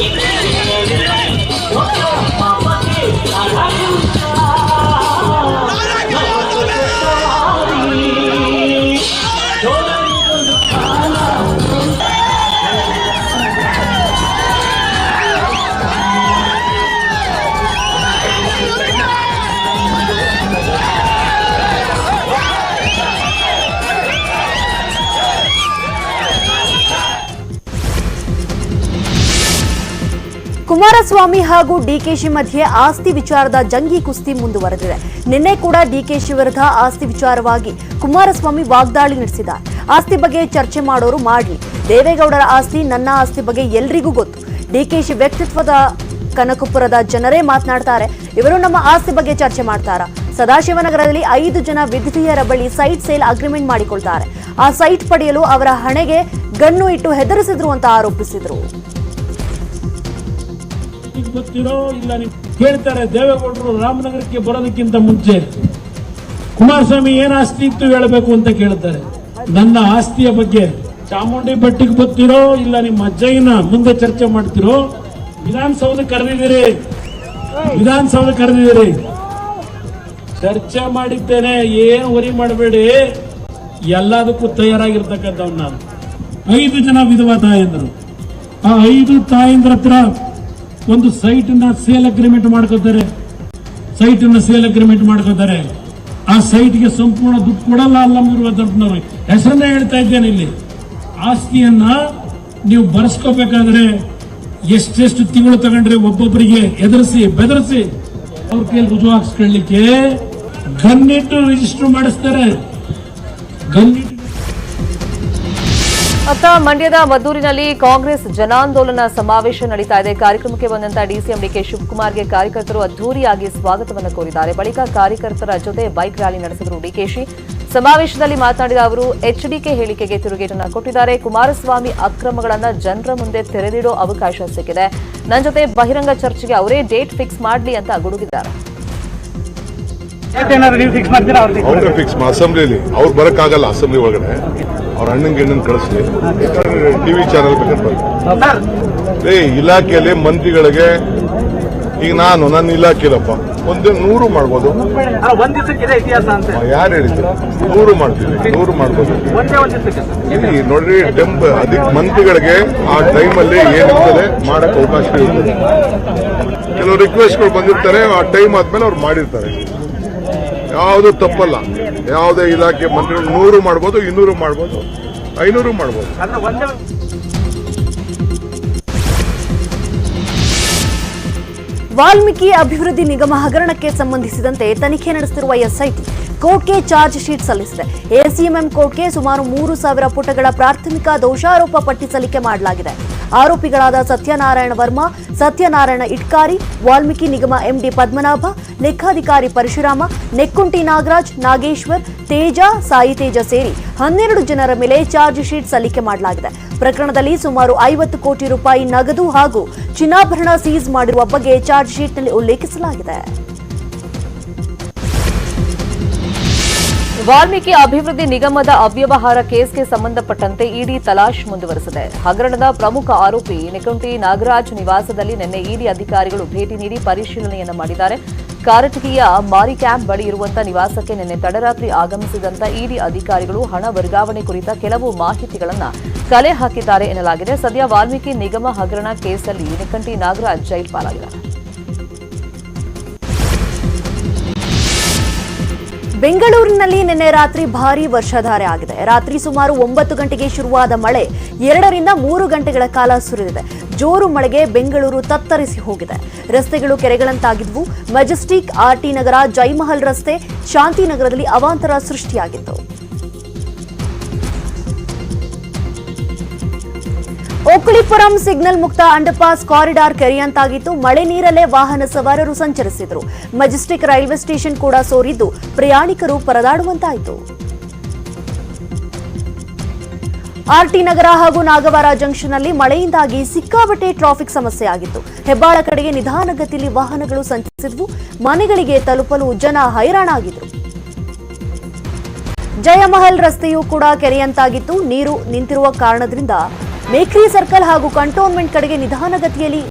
Keep it Kumaraswamy ಹಾಗೂ ಡಿಕೆಶಿ ಮಧ್ಯೆ ಆಸ್ತಿ ವಿಚಾರದ ಜಂಗಿ ಕುಸ್ತಿ ಮುಂದುವರೆದಿದೆ. ನಿನ್ನೆ ಕೂಡ ಡಿಕೆಶಿ ವಿರುದ್ಧ ಆಸ್ತಿ ವಿಚಾರವಾಗಿ ಕುಮಾರಸ್ವಾಮಿ ವಾಗ್ದಾಳಿ ನಡೆಸಿದ್ದಾರೆ. ಆಸ್ತಿ ಬಗ್ಗೆ ಚರ್ಚೆ ಮಾಡೋರು ಮಾಡಲಿ. ದೇವೇಗೌಡರ ಆಸ್ತಿ ನನ್ನ ಆಸ್ತಿ ಬಗ್ಗೆ ಎಲ್ರಿಗೂ ಗೊತ್ತು. ಡಿಕೆಶಿ ವ್ಯಕ್ತಿತ್ವದ ಕನಕಪುರದ ಜನರೇ ಮಾತನಾಡ್ತಾರೆ. ಇವರು ನಮ್ಮ ಆಸ್ತಿ ಬಗ್ಗೆ ಚರ್ಚೆ ಮಾಡ್ತಾರ? ಸದಾಶಿವನಗರದಲ್ಲಿ ಐದು ಜನ ವಿಧವೆಯರ ಬಳಿ ಸೈಟ್ ಸೇಲ್ ಅಗ್ರಿಮೆಂಟ್ ಮಾಡಿಕೊಳ್ತಾರೆ. ಆ ಸೈಟ್ ಪಡೆಯಲು ಅವರ ಹಣೆಗೆ ಗಣ್ಣು ಇಟ್ಟು ಹೆದರಿಸಿದ್ರು ಅಂತ ಆರೋಪಿಸಿದ್ರು. ಈಗ ಗೊತ್ತಿರೋ ಇಲ್ಲ ನೀವು ಕೇಳ್ತಾರೆ ದೇವೇಗೌಡರು ರಾಮನಗರಕ್ಕೆ ಬರೋದಕ್ಕಿಂತ ಮುಂಚೆ. ಕುಮಾರಸ್ವಾಮಿ ಏನ್ ಆಸ್ತಿ ಇತ್ತು ಹೇಳಬೇಕು ಅಂತ ಕೇಳ್ತಾರೆ. ನನ್ನ ಆಸ್ತಿಯ ಬಗ್ಗೆ ಚಾಮುಂಡಿ ಬೆಟ್ಟಿಗೆ ಗೊತ್ತಿರೋ ಇಲ್ಲ ನಿಮ್ಮ ಅಜ್ಜಯ್ಯನ ಮುಂದೆ ಚರ್ಚೆ ಮಾಡ್ತಿರೋ? ವಿಧಾನಸೌಧ ಕರೆದಿದ್ದೀರಿ. ವಿಧಾನಸೌಧ ಕರೆದಿದ್ದೀರಿ. ಚರ್ಚೆ ಮಾಡಿದ್ದೇನೆ, ಏನು ವರಿ ಮಾಡಬೇಡಿ. ಎಲ್ಲದಕ್ಕೂ ತಯಾರಾಗಿರ್ತಕ್ಕಂಥವ್ ನಾನು. ಐದು ಜನ ವಿಧವಾ ತಾಯಂದರು. ಆ ಐದು ತಾಯಂದ್ರ ಹತ್ರ ಒಂದು ಸೈಟ್ನ ಸೇಲ್ ಅಗ್ರಿಮೆಂಟ್ ಮಾಡ್ಕೋತಾರೆ. ಸೈಟ್ನ ಸೇಲ್ ಅಗ್ರಿಮೆಂಟ್ ಮಾಡ್ಕೋತಾರೆ. ಆ ಸೈಟ್ಗೆ ಸಂಪೂರ್ಣ ದುಡ್ಡು ಕೊಡಲ್ಲ ಅಲ್ಲ ದೊಡ್ಡನವರು ಹೆಸರನ್ನ ಹೇಳ್ತಾ ಇದ್ದೇನೆ ಇಲ್ಲಿ. ಆಸ್ತಿಯನ್ನ ನೀವು ಬರ್ಸ್ಕೋಬೇಕಾದ್ರೆ ಎಷ್ಟೆಷ್ಟು ತಿಂಗಳು ತಗೊಂಡ್ರೆ ಒಬ್ಬೊಬ್ಬರಿಗೆ ಎದುರಿಸಿ ಬೆದರಿಸಿ ಅವ್ರ ಕೈಯಲ್ಲಿ ರುಜು ಹಾಕ್ಸ್ಕೊಳ್ಳಿಕ್ಕೆ ಗನ್ನಿಟ್ಟು ರಿಜಿಸ್ಟರ್ ಮಾಡಿಸ್ತಾರೆ. ಗನ್ನಿಟ್ಟು ಅತ್ತ ಮಂಡ್ಯದ ಮದ್ದೂರಿನಲ್ಲಿ ಕಾಂಗ್ರೆಸ್ ಜನಾಂದೋಲನ ಸಮಾವೇಶ ನಡೀತಾ ಇದೆ. ಕಾರ್ಯಕ್ರಮಕ್ಕೆ ಬಂದಂತ ಡಿಸಿಎಂ ಡಿಕೆ ಶಿವಕುಮಾರ್ಗೆ ಕಾರ್ಯಕರ್ತರು ಅದ್ದೂರಿಯಾಗಿ ಸ್ವಾಗತವನ್ನು ಕೋರಿದ್ದಾರೆ. ಬಳಿಕ ಕಾರ್ಯಕರ್ತರ ಜೊತೆ ಬೈಕ್ ರ್ಯಾಲಿ ನಡೆಸಿದರು ಡಿಕೆಶಿ ಸಮಾವೇಶದಲ್ಲಿ ಮಾತನಾಡಿದ ಅವರು ಎಚ್ಡಿಕೆ ಹೇಳಿಕೆಗೆ ತಿರುಗೇಟನ್ನು ಕೊಟ್ಟಿದ್ದಾರೆ. ಕುಮಾರಸ್ವಾಮಿ ಅಕ್ರಮಗಳನ್ನು ಜನರ ಮುಂದೆ ತೆರೆದಿಡೋ ಅವಕಾಶ ಸಿಕ್ಕಿದೆ. ನನ್ನ ಜೊತೆ ಬಹಿರಂಗ ಚರ್ಚೆಗೆ ಅವರೇ ಡೇಟ್ ಫಿಕ್ಸ್ ಮಾಡಲಿ ಅಂತ ಗುಡುಗಿದ್ದಾರೆ. ಫಿಕ್ಸ್ ಮಾಡ್ತೀರಾ? ಅವ್ರು ಬರಕ್ಕಾಗಲ್ಲ ಅಸೆಂಬ್ಲಿ ಒಳಗಡೆ. ಅವ್ರ ಅಣ್ಣಂಗೆ ಹೆಣ್ಣನ್ ಕಳಿಸ್ಲಿ ಟಿವಿ ಚಾನಲ್ ಬೇಕಾದ್ರೆ ಏ ಇಲಾಖೆಯಲ್ಲಿ ಮಂತ್ರಿಗಳಿಗೆ ಈಗ ನಾನು ನನ್ನ ಇಲಾಖೆಲಪ್ಪ. ಒಂದೇ ನೂರು ಮಾಡ್ಬೋದು. ಒಂದ್ ಇತಿಹಾಸ ಅಂತ. ಯಾರು ಹೇಳಿದ್ರು ನೂರು ಮಾಡ್ತೀವಿ ನೂರು ಮಾಡ್ಬೋದು. ಒಂದೇ ಒಂದ್ ದಿವಸಕ್ಕೆ ಸರ್. ಇಲ್ಲಿ ನೋಡ್ರಿ ಟೆಂಪ್ ಅದಕ್ಕೆ ಮಂತ್ಗಳಿಗೆ ಆ ಟೈಮಲ್ಲಿ ಏನಿರ್ತದೆ ಮಾಡಕ್ ಅವಕಾಶ ಇರ್ತದೆ. ಕೆಲವು ರಿಕ್ವೆಸ್ಟ್ಗಳು ಬಂದಿರ್ತಾರೆ ಆ ಟೈಮ್ ಆದ್ಮೇಲೆ ಅವ್ರು ಮಾಡಿರ್ತಾರೆ. ಯಾವುದು ತಪ್ಪಲ್ಲ. ಯಾವುದೇ ಇಲಾಖೆ ಮಂತ್ರಿಗಳು ನೂರು ಮಾಡ್ಬೋದು ಇನ್ನೂರು ಮಾಡ್ಬೋದು ಐನೂರು ಮಾಡ್ಬೋದು. ವಾಲ್ಮೀಕಿ ಅಭಿವೃದ್ಧಿ ನಿಗಮ ಹಗರಣಕ್ಕೆ ಸಂಬಂಧಿಸಿದಂತೆ ತನಿಖೆ ನಡೆಸುತ್ತಿರುವ ಎಸ್ಐಟಿ ಕೋರ್ಟ್ಗೆ ಚಾರ್ಜ್ ಶೀಟ್ ಸಲ್ಲಿಸಿದೆ. ಎಸಿಎಂಎಂ ಕೋರ್ಟ್ಗೆ ಸುಮಾರು ಮೂರು ಸಾವಿರ ಪುಟಗಳ ಪ್ರಾಥಮಿಕ ದೋಷಾರೋಪ ಪಟ್ಟಿ ಸಲ್ಲಿಕೆ ಮಾಡಲಾಗಿದೆ. ಆರೋಪಿಗಳಾದ ಸತ್ಯನಾರಾಯಣ ವರ್ಮಾ, ಸತ್ಯನಾರಾಯಣ ಇಟ್ಕಾರಿ, ವಾಲ್ಮೀಕಿ ನಿಗಮ ಎಂಡಿ ಪದ್ಮನಾಭ, ಲೆಕ್ಕಾಧಿಕಾರಿ ಪರಶುರಾಮ, ನೆಕ್ಕುಂಟಿ ನಾಗರಾಜ್, ನಾಗೇಶ್ವರ್, ತೇಜ, ಸಾಯಿ ತೇಜ ಸೇರಿ ಹನ್ನೆರಡು ಜನರ ಮೇಲೆ ಚಾರ್ಜ್ ಶೀಟ್ ಸಲ್ಲಿಕೆ ಮಾಡಲಾಗಿದೆ. ಪ್ರಕರಣದಲ್ಲಿ ಸುಮಾರು ಐವತ್ತು ಕೋಟಿ ರೂಪಾಯಿ ನಗದು ಹಾಗೂ ಚಿನ್ನಾಭರಣ ಸೀಸ್ ಮಾಡಿರುವ ಬಗ್ಗೆ ಚಾರ್ಜ್ ಶೀಟ್ನಲ್ಲಿ ಉಲ್ಲೇಖಿಸಲಾಗಿದೆ. ವಾಲ್ಮೀಕಿ ಅಭಿವೃದ್ಧಿ ನಿಗಮದ ಅವ್ಯವಹಾರ ಕೇಸ್ಗೆ ಸಂಬಂಧಪಟ್ಟಂತೆ ಇಡಿ ತಲಾಶ್ ಮುಂದುವರೆಸಿದೆ. ಹಗರಣದ ಪ್ರಮುಖ ಆರೋಪಿ ನಿಕುಂಟಿ ನಾಗರಾಜ್ ನಿವಾಸದಲ್ಲಿ ನಿನ್ನೆ ಇಡಿ ಅಧಿಕಾರಿಗಳು ಭೇಟಿ ನೀಡಿ ಪರಿಶೀಲನೆಯನ್ನು ಮಾಡಿದ್ದಾರೆ. ಕಾರಟಗಿಯ ಮಾರಿ ಕ್ಯಾಂಪ್ ಬಳಿ ಇರುವಂತಹ ನಿವಾಸಕ್ಕೆ ನಿನ್ನೆ ತಡರಾತ್ರಿ ಆಗಮಿಸಿದಂತ ಇಡಿ ಅಧಿಕಾರಿಗಳು ಹಣ ವರ್ಗಾವಣೆ ಕುರಿತ ಕೆಲವು ಮಾಹಿತಿಗಳನ್ನು ಕಲೆ ಹಾಕಿದ್ದಾರೆ ಎನ್ನಲಾಗಿದೆ. ಸದ್ಯ ವಾಲ್ಮೀಕಿ ನಿಗಮ ಹಗರಣ ಕೇಸಲ್ಲಿ ನಿಕಂಟಿ ನಾಗರಾಜ್ ಜೈಲ್ ಪಾಲಾಗಿದ್ದಾರೆ ಬೆಂಗಳೂರಿನಲ್ಲಿ ನಿನ್ನೆ ರಾತ್ರಿ ಭಾರೀ ವರ್ಷಧಾರೆ ಆಗಿದೆ. ರಾತ್ರಿ ಸುಮಾರು ಒಂಬತ್ತು ಗಂಟೆಗೆ ಶುರುವಾದ ಮಳೆ ಎರಡರಿಂದ ಮೂರು ಗಂಟೆಗಳ ಕಾಲ ಸುರಿದಿದೆ. ಜೋರು ಮಳೆಗೆ ಬೆಂಗಳೂರು ತತ್ತರಿಸಿ ಹೋಗಿದೆ. ರಸ್ತೆಗಳು ಕೆರೆಗಳಂತಾಗಿದ್ವು. ಮೆಜೆಸ್ಟಿಕ್ ಆರ್ಟಿ ನಗರ, ಜೈಮಹಲ್ ರಸ್ತೆ ಶಾಂತಿನಗರದಲ್ಲಿ ಅವಾಂತರ ಸೃಷ್ಟಿಯಾಗಿತ್ತು. ಓಕುಳಿಪುರಂ ಸಿಗ್ನಲ್ ಮುಕ್ತ ಅಂಡರ್ಪಾಸ್ ಕಾರಿಡಾರ್ ಕೆರೆಯಂತಾಗಿತ್ತು. ಮಳೆ ನೀರಲ್ಲೇ ವಾಹನ ಸವಾರರು ಸಂಚರಿಸಿದರು. ಮೆಜೆಸ್ಟಿಕ್ ರೈಲ್ವೆ ಸ್ಟೇಷನ್ ಕೂಡ ಸೋರಿದ್ದು. ಪ್ರಯಾಣಿಕರು ಪರದಾಡುವಂತಾಯಿತು. ಆರ್ಟಿ ನಗರ ಹಾಗೂ ನಾಗವಾರ ಜಂಕ್ಷನ್ನಲ್ಲಿ ಮಳೆಯಿಂದಾಗಿ ಸಿಕ್ಕಾಬಟ್ಟೆ ಟ್ರಾಫಿಕ್ ಸಮಸ್ಯೆಯಾಗಿತ್ತು ಹೆಬ್ಬಾಳ ಕಡೆಗೆ ನಿಧಾನಗತಿಯಲ್ಲಿ ವಾಹನಗಳು ಸಂಚರಿಸಿದ್ವು. ಮನೆಗಳಿಗೆ ತಲುಪಲು ಜನ ಹೈರಾಣಾಗಿದ್ರು. ಜಯಮಹಲ್ ರಸ್ತೆಯೂ ಕೂಡ ಕೆರೆಯಂತಾಗಿತ್ತು. ನೀರು ನಿಂತಿರುವ ಕಾರಣದಿಂದ ಮೇಕ್ರಿ ಸರ್ಕಲ್ ಹಾಗೂ ಕಂಟೋನ್ಮೆಂಟ್ ಕಡೆಗೆ ನಿಧಾನಗತಿಯಲ್ಲಿ